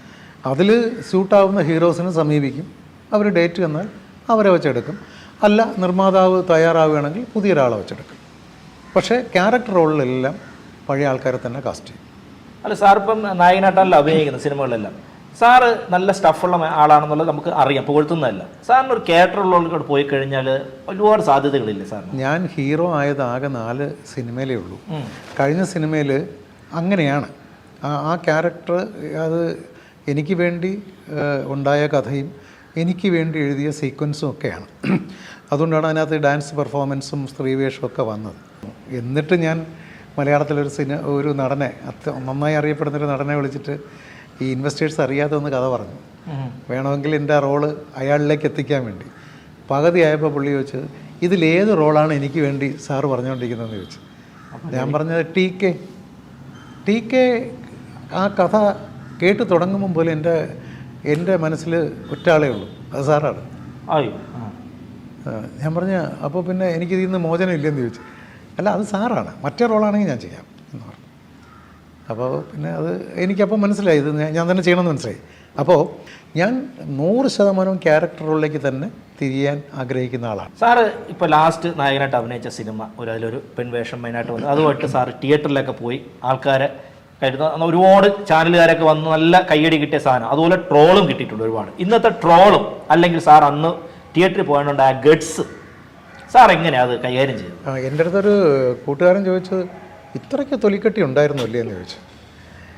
അതിൽ സ്യൂട്ടാവുന്ന ഹീറോസിനെ സമീപിക്കും. അവർ ഡേറ്റ് തന്നാൽ അവരെ വെച്ചെടുക്കും. അല്ല നിർമ്മാതാവ് തയ്യാറാവുകയാണെങ്കിൽ പുതിയൊരാളെ വെച്ചെടുക്കും. പക്ഷേ ക്യാരക്ടർ റോളിലെല്ലാം പഴയ ആൾക്കാരെ തന്നെ കാസ്റ്റ് ചെയ്യും. അല്ല സാർ ഇപ്പം നായകനായിട്ടല്ല അഭിനയിക്കുന്നത് സിനിമകളിലെല്ലാം. സാറ് നല്ല സ്റ്റഫുള്ള ആളാണെന്നുള്ളത് നമുക്ക് അറിയാം പുകഴ്ത്തുന്നതല്ല. സാറിന് ഒരു ക്യാരക്ടർ ഉള്ളവർക്കോട് പോയി കഴിഞ്ഞാൽ ഒരുപാട് സാധ്യതകളില്ല സാർ ഞാൻ ഹീറോ ആയത് ആകെ നാല് സിനിമയിലേ ഉള്ളൂ. കഴിഞ്ഞ സിനിമയിൽ അങ്ങനെയാണ്. ആ ക്യാരക്ടർ അത് എനിക്ക് വേണ്ടി ഉണ്ടായ കഥയും എനിക്ക് വേണ്ടി എഴുതിയ സീക്വൻസും ഒക്കെയാണ്. അതുകൊണ്ടാണ് അതിനകത്ത് ഡാൻസ് പെർഫോമൻസും സ്ത്രീവേഷവും ഒക്കെ വന്നത്. എന്നിട്ട് ഞാൻ മലയാളത്തിലൊരു സിനിമ ഒരു നടനെ അത്ര നന്നായി അറിയപ്പെടുന്നൊരു നടനെ വിളിച്ചിട്ട് ഈ ഇൻവെസ്റ്റേഴ്സ് അറിയാതെ ഒന്ന് കഥ പറഞ്ഞു. വേണമെങ്കിൽ എന്റെ റോൾ അയാളിലേക്ക് എത്തിക്കാൻ വേണ്ടി. പകുതി ആയപ്പോൾ പുള്ളി ചോദിച്ചത് ഇതിലേത് റോളാണ് എനിക്ക് വേണ്ടി സാറ് പറഞ്ഞുകൊണ്ടിരിക്കുന്നതെന്ന് ചോദിച്ചു. ഞാൻ പറഞ്ഞത് ടി കെ ടി കെ ആ കഥ കേട്ട് തുടങ്ങുമ്പോൾ പോലെ എന്റെ എന്റെ മനസ്സിൽ ഒറ്റാളേ ഉള്ളൂ. അത് സാറാണ്. അയ്യോ ആ. ആ, ഞാൻ പറഞ്ഞ അപ്പോൾ പിന്നെ എനിക്ക് ഇതിൽ നിന്ന് മോചനം ഇല്ലെന്ന് ചോദിച്ചു. അല്ല അത് സാറാണ്. മറ്റേ റോളാണെങ്കിൽ ഞാൻ ചെയ്യാം എന്ന് പറഞ്ഞു. അപ്പോൾ പിന്നെ അത് എനിക്കപ്പോൾ മനസ്സിലായി. ഇത് ഞാൻ- തന്നെ ചെയ്യണമെന്ന് മനസ്സിലായി. അപ്പോൾ ഞാൻ നൂറ് ശതമാനം ക്യാരക്ടർ റോളിലേക്ക് തന്നെ തിരിയാൻ ആഗ്രഹിക്കുന്ന ആളാണ്. സാറ് ഇപ്പോൾ ലാസ്റ്റ് നായകനായിട്ട് അഭിനയിച്ച സിനിമ ഒരു അതിലൊരു പെൺവേഷം മെയിനായിട്ട് വന്നു. അതുമായിട്ട് സാറ് തിയേറ്ററിലൊക്കെ പോയി ആൾക്കാരെ കരുതുന്ന ഒരുപാട് ചാനലുകാരൊക്കെ വന്ന് നല്ല കയ്യടി കിട്ടിയ സാധനം. അതുപോലെ ട്രോളും കിട്ടിയിട്ടുണ്ട് ഒരുപാട്. ഇന്നത്തെ ട്രോളും അല്ലെങ്കിൽ സാർ അന്ന് തിയേറ്ററിൽ പോകാനുണ്ട് ആ ഗഡ്സ്. സാർ എങ്ങനെയാണ് അത് കൈകാര്യം ചെയ്തു ആ, എന്റെ അടുത്തൊരു കൂട്ടുകാരൻ ചോദിച്ചത് ഇത്രയ്ക്ക് തൊലിക്കെട്ടി ഉണ്ടായിരുന്നു അല്ലേ എന്ന് ചോദിച്ചു.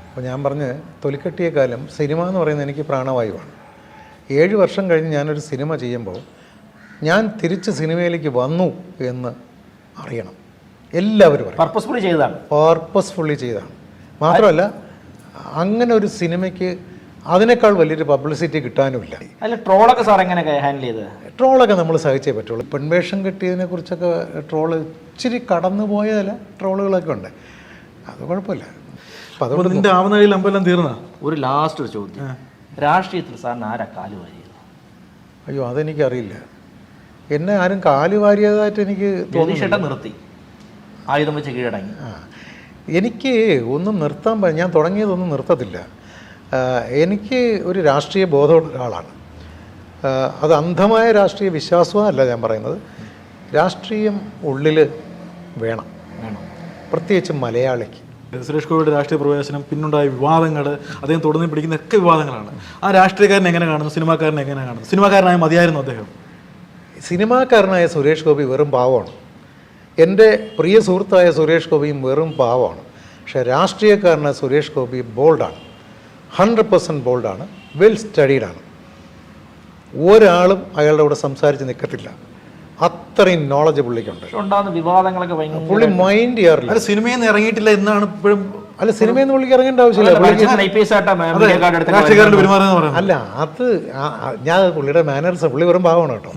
അപ്പോൾ ഞാൻ പറഞ്ഞ് തൊലിക്കെട്ടിയ കാലം സിനിമ എന്ന് പറയുന്നത് എനിക്ക് പ്രാണവായുവാണ്. ഏഴ് വർഷം കഴിഞ്ഞ് ഞാനൊരു സിനിമ ചെയ്യുമ്പോൾ ഞാൻ തിരിച്ച് സിനിമയിലേക്ക് വന്നു എന്ന് അറിയണം. എല്ലാവരും അറിയണം. പർപ്പസ്ഫുള്ളി ചെയ്തതാണ്. പർപ്പസ്ഫുള്ളി ചെയ്തതാണ്. മാത്രമല്ല അങ്ങനെ ഒരു സിനിമയ്ക്ക് അതിനേക്കാൾ വലിയൊരു പബ്ലിസിറ്റി കിട്ടാനുമില്ല. അല്ല ട്രോളൊക്കെ സാർ എങ്ങനെ ഹാൻഡിൽ ചെയ്ത് ട്രോളൊക്കെ നമ്മൾ സഹിച്ചേ പറ്റുള്ളൂ. പെൺവേഷം കിട്ടിയതിനെ കുറിച്ചൊക്കെ ട്രോൾ ഇച്ചിരി കടന്നു പോയതല്ല ചില ട്രോളുകളൊക്കെ ഉണ്ട്. അത് കുഴപ്പമില്ല. അപ്പം അതുകൊണ്ട് നിന്റെ തീർന്നാ? ഒരു ലാസ്റ്റ് ഒരു ചോദ്യം. രാഷ്ട്രീയത്തിൽ സാറിന് ആരാ കാൽ വാരിയത്? അയ്യോ അതെനിക്കറിയില്ല. എന്നെ ആരും കാൽ വാരിയതായിട്ട് എനിക്ക് നിർത്തി. ആയുധം വെച്ച് കീഴടങ്ങി. ആ. എനിക്ക് ഒന്നും നിർത്താൻ പ- ഞാൻ തുടങ്ങിയതൊന്നും നിർത്തത്തില്ല. എനിക്ക് ഒരു രാഷ്ട്രീയ ബോധമുള്ള ഒരാളാണ്. അത് അന്ധമായ രാഷ്ട്രീയ വിശ്വാസമല്ല ഞാൻ പറയുന്നത്. രാഷ്ട്രീയം ഉള്ളിൽ വേണം. വേണം. പ്രത്യേകിച്ച് മലയാളിക്ക്. സുരേഷ് ഗോപിയുടെ രാഷ്ട്രീയ പ്രവേശനം പിന്നുണ്ടായ വിവാദങ്ങൾ അദ്ദേഹം തുടർന്ന് പിടിക്കുന്ന ഒക്കെ വിവാദങ്ങളാണ്. ആ രാഷ്ട്രീയക്കാരനെ എങ്ങനെ കാണുന്നു? സിനിമാക്കാരനെ എങ്ങനെ കാണുന്നു? സിനിമാക്കാരനായ മതിയായിരുന്നു അദ്ദേഹം. സിനിമാക്കാരനായ സുരേഷ് ഗോപി വെറും പാവമാണ്. എന്റെ പ്രിയ സുഹൃത്തായ സുരേഷ് ഗോപിയും വെറും പാവമാണ്. പക്ഷേ രാഷ്ട്രീയക്കാരനായ സുരേഷ് ഗോപി ബോൾഡാണ്. ഹൺഡ്രഡ് പെർസെന്റ് ബോൾഡാണ് വെൽ സ്റ്റഡീഡാണ് ഒരാളും അയാളുടെ കൂടെ സംസാരിച്ച് നിൽക്കത്തില്ല അത്രയും നോളജ് പുള്ളിക്കുണ്ട്. വിവാദങ്ങളൊക്കെ പുള്ളി മൈൻഡ് ചെയ്യാറില്ല. അല്ല സിനിമയിൽ നിന്ന് ഇറങ്ങിയിട്ടില്ല എന്നാണ് ഇപ്പോഴും അല്ല സിനിമയിൽ നിന്ന് പുള്ളിക്ക് ഇറങ്ങേണ്ട ആവശ്യമില്ല. അല്ല അത് ഞാൻ പുള്ളിയുടെ മാനേഴ്സ് പുള്ളി വെറും ഭാവമാണ് കേട്ടോ.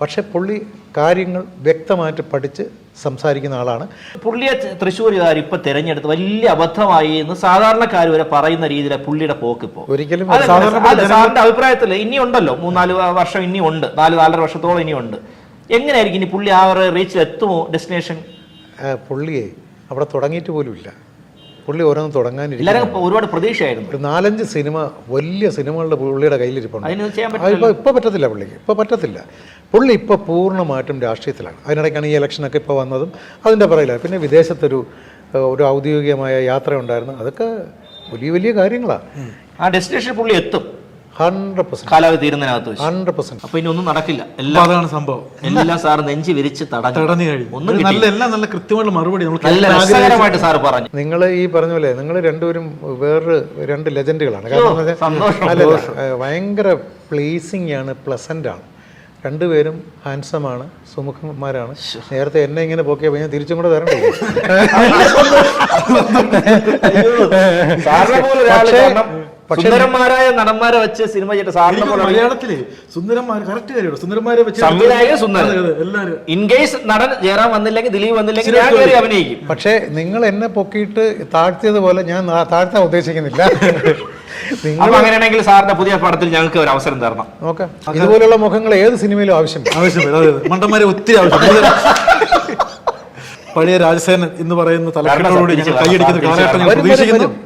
പക്ഷെ പുള്ളി കാര്യങ്ങൾ വ്യക്തമായിട്ട് പഠിച്ച് സംസാരിക്കുന്ന ആളാണ്. പുള്ളിയെ തൃശ്ശൂരുകാർ ഇപ്പൊ തിരഞ്ഞെടുത്ത് വലിയ അബദ്ധമായി എന്ന് സാധാരണക്കാർ വരെ പറയുന്ന രീതിയിലെ പുള്ളിയുടെ പോക്ക് ഇപ്പോ. ഒരിക്കലും സാറിന്റെ അഭിപ്രായത്തിൽ ഇനി ഉണ്ടല്ലോ. മൂന്നാൽ വർഷം ഇനി ഉണ്ട്. നാല് നാലര വർഷത്തോളം ഇനി ഉണ്ട്. എങ്ങനെയായിരിക്കും ഇനി പുള്ളി ആ റീച്ചിൽ എത്തുമോ ഡെസ്റ്റിനേഷൻ? പുള്ളിയെ അവിടെ തുടങ്ങിയിട്ട് പോലുമില്ല. പുള്ളി ഓരോന്ന് തുടങ്ങാനിരിക്കും ഒരുപാട് പ്രതീക്ഷയായിരുന്നു. ഒരു നാലഞ്ച് സിനിമ വലിയ സിനിമകളുടെ പുള്ളിയുടെ കയ്യിലിരിപ്പുണ്ട്. അതിന് ചെയ്യാൻ ആ, ഇപ്പൊ ഇപ്പൊ പറ്റത്തില്ല പുള്ളിക്ക്. ഇപ്പൊ പറ്റത്തില്ല. പുള്ളി ഇപ്പൊ പൂർണമായിട്ടും രാഷ്ട്രീയത്തിലാണ്. അതിനിടയ്ക്കാണ് ഈ ഇലക്ഷനൊക്കെ ഇപ്പോൾ വന്നതും അതിന്റെ പറയില്ല പിന്നെ വിദേശത്തൊരു ഒരു ഔദ്യോഗികമായ യാത്ര ഉണ്ടായിരുന്നു അതൊക്കെ വലിയ വലിയ കാര്യങ്ങളാണ് ആ ഡെസ്റ്റിനേഷൻ പുള്ളി എത്തും. ഹൺഡ്രഡ് പെർസെന്റ് കാലാവധി തീരുന്നതിനകത്ത് വെച്ച്. ഹൺഡ്രഡ് പെർസെന്റ് അപ്പൊ ഇനി ഒന്നും നടക്കില്ല. എല്ലാം അതാണ് സംഭവം. എല്ലാം സാർ നെഞ്ചി വിരിച്ച് തടഞ്ഞു. തടഞ്ഞു കഴിഞ്ഞു. ഒന്നും നല്ല എല്ലാം നല്ല കൃത്യമായിട്ടുള്ള മറുപടി നമ്മൾ നല്ല രസകരമായിട്ട് സാർ പറഞ്ഞു. നിങ്ങൾ ഈ പറഞ്ഞ പോലെ നിങ്ങൾ രണ്ടുപേരും വേറെ രണ്ട് ലെജൻഡുകളാണ്. കാരണം ഭയങ്കര പ്ലീസിംഗ് ആണ് പ്ലസന്റ് ആണ്. രണ്ടുപേരും ഹാൻസമാണ് സുമുഖന്മാരാണ്. നേരത്തെ എന്നെ ഇങ്ങനെ പോക്കിയപ്പോൾ ഞാൻ തിരിച്ചും കൂടെ തരണ്ടേ പക്ഷേ- കാരണം സുന്ദരന്മാരായ നടന്മാരെ വെച്ച് സിനിമ ചെയ്തിട്ട് സാറിനെ പോലെ മലയാളത്തിൽ സുന്ദരന്മാർ കറക്റ്റ് കാര്യമാണ്. സുന്ദരന്മാരെ വെച്ച് സംവിധായകൻ സുന്ദരൻ. എല്ലാവരും ഇൻ കേസ് നടൻ ജയറാം വന്നില്ലെങ്കിൽ ദിലീപ് വന്നില്ലെങ്കിൽ ഞാൻ കയറി അഭിനയിക്കും. പക്ഷേ നിങ്ങൾ എന്നെ പൊക്കിയിട്ട് താഴ്ത്തിയത് പോലെ ഞാൻ താഴ്ത്താൻ ഉദ്ദേശിക്കുന്നില്ല. അങ്ങനെയാണെങ്കിൽ സാറിന്റെ പുതിയ പടത്തിൽ ഞങ്ങൾക്ക് ഒരു അവസരം തരണം. നോക്കാം ഇതുപോലുള്ള മുഖങ്ങൾ ഏത് സിനിമയിലും ആവശ്യം ആവശ്യം. മണ്ടന്മാരെ ഒത്തിരി ആവശ്യം. പഴയ രാജസേനൻ എന്ന് പറയുന്ന തലക്കെട്ടോടുകൂടി ഞങ്ങൾ കൈയടിക്കുന്ന കാലഘട്ടം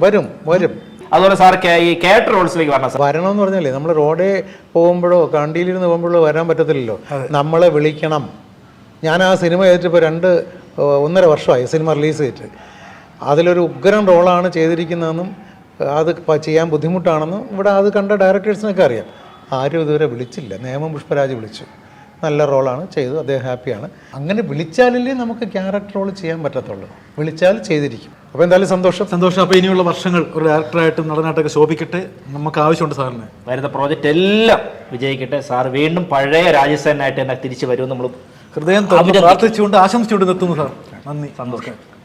വരും വരും. അതുപോലെ സാർ ഈ കേട്ട് റോൾസിലേക്ക് വരണം സാർ. എന്ന് പറഞ്ഞാലേ നമ്മൾ റോഡ് പോകുമ്പോഴോ കണ്ടിയിലിരുന്ന് പോകുമ്പോഴോ വരാൻ പറ്റത്തില്ലല്ലോ. നമ്മളെ വിളിക്കണം. ഞാൻ ആ സിനിമ ചെയ്തിട്ട് ഇപ്പോൾ രണ്ട് ഒന്നര വർഷമായി സിനിമ റിലീസ് ചെയ്തിട്ട്. അതിലൊരു ഉഗ്രൻ റോളാണ് ചെയ്തിരിക്കുന്നതെന്നും അത് ചെയ്യാൻ ബുദ്ധിമുട്ടാണെന്നും ഇവിടെ അത് കണ്ട ഡയറക്ടേഴ്സിനൊക്കെ അറിയാം. ആരും ഇതുവരെ വിളിച്ചില്ല. നേമം പുഷ്പരാജ് വിളിച്ചു. നല്ല റോളാണ് ചെയ്തു. അദ്ദേഹം ഹാപ്പിയാണ്. അങ്ങനെ വിളിച്ചാലല്ലേ നമുക്ക് ക്യാരക്ടർ റോൾ ചെയ്യാൻ പറ്റത്തുള്ളൂ. വിളിച്ചാൽ ചെയ്തിരിക്കും. അപ്പോൾ എന്തായാലും സന്തോഷം. സന്തോഷം. അപ്പോൾ ഇനിയുള്ള വർഷങ്ങൾ ഒരു ഡയറക്ടറായിട്ടും നടനായിട്ടൊക്കെ ശോഭിക്കട്ടെ. നമുക്ക് ആവശ്യമുണ്ട് സാറിന്. വരുന്ന പ്രോജക്റ്റ് എല്ലാം വിജയിക്കട്ടെ. സാർ വീണ്ടും പഴയ രാജസ്ഥാനായിട്ട് തന്നെ തിരിച്ചു വരുമെന്ന് നമ്മൾ ഹൃദയം പ്രാർത്ഥിച്ചുകൊണ്ട് ആശംസിച്ചുകൊണ്ട് നിർത്തുന്നു സാർ. നന്ദി. സന്തോഷം.